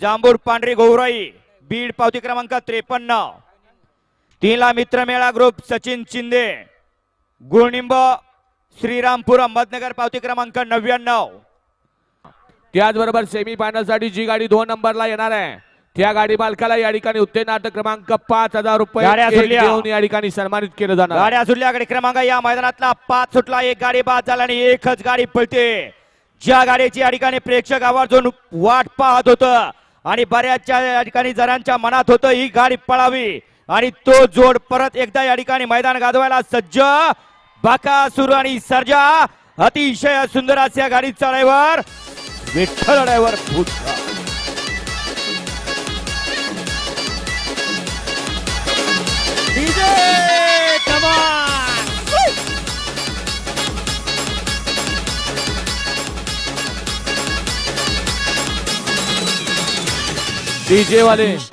जांभूर पांढरी गौराई बीड पावती क्रमांक त्रेपन्न. तीनला मित्रमेळा ग्रुप सचिन शिंदे. गुळनिंब श्रीरामपूर अहमदनगर पावती क्रमांक नव्याण्णव. त्याचबरोबर सेमी फायनलसाठी जी गाडी दोन नंबरला येणार आहे. त्या गाडी मालकाला या ठिकाणी उत्तेजनार्थ क्रमांक पाच हजार रुपये या ठिकाणी सन्मानित केलं जाणार. गाड्या सुटल्याकडे क्रमांक या मैदानातला पाच सुटला एक गाडी बाद झाला आणि एकच गाडी पळते. ज्या गाडीची या ठिकाणी प्रेक्षक आवर्जून वाट पाहत होत आणि बऱ्याचशा या ठिकाणी जणांच्या मनात होतं ही गाडी पळावी. आणि तो जोड परत एकदा या ठिकाणी मैदान गाजवायला सज्ज. बाकासुर आणि सर्जा. अतिशय सुंदर अशा गाडी driver Vitthal driver DJ Walim.